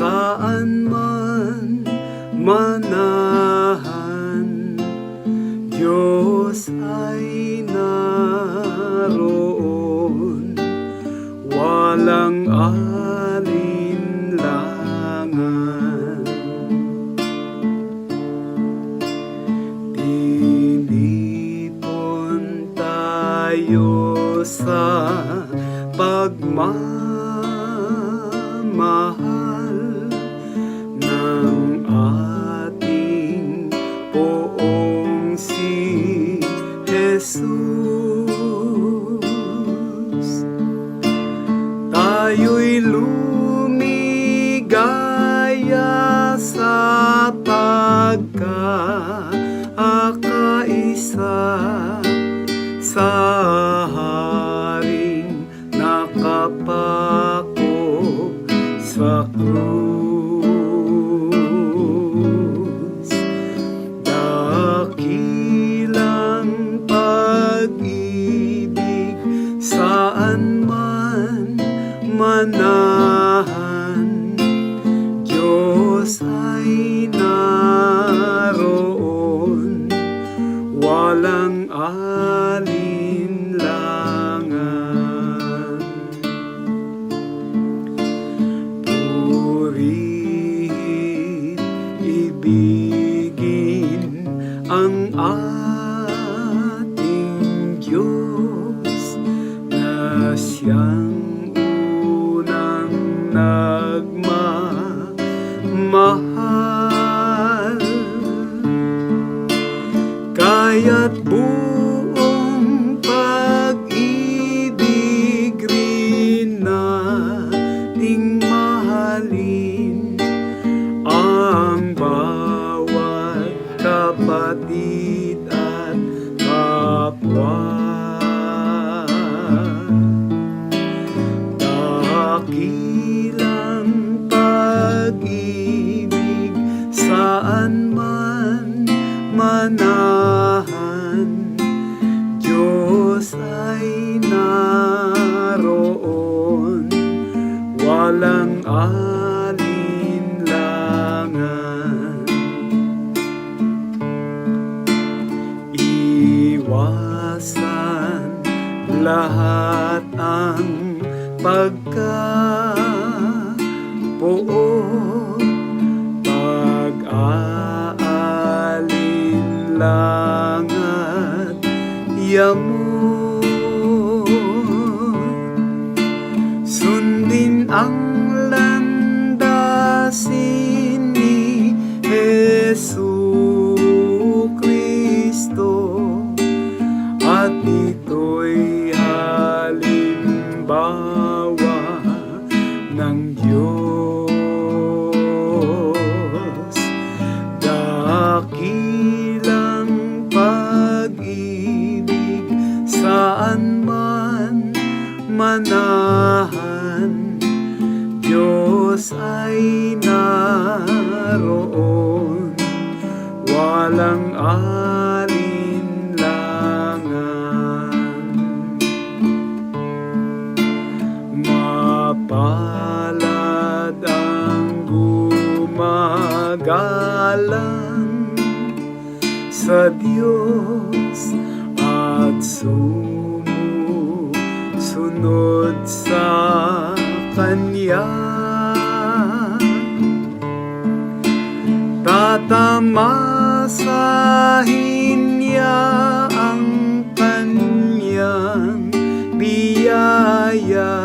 Saan man manahan Diyos ay naroon. Walang alinlangan. Tinipon tayo sa pagmamahal Tayo'y lumigaya sa pagkakaisa sa manahan. Diyos ay naroon. Walang alinlangan. Purihin, ibigin ang ating nagmamahal kaya't buong pag-ibig rin nating mahalin ang bawat kapatid at kapwa. Naroon. Walang alinlangan. Iwasan lahat ang pagkapuot. Pag-aalinlangat yamot manahan Diyos ay naroon. Walang alinlangan. Mapalad ang gumagalang sa Diyos at sumusunod sa Kanya. Tatamasahin niya ang kanyang biyaya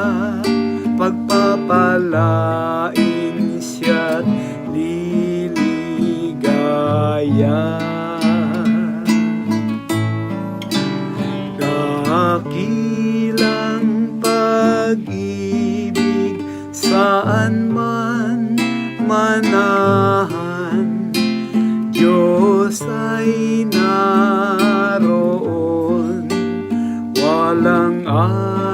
Pagpapalain siya't liligaya saan man manahan Diyos ay naroon. Walang ay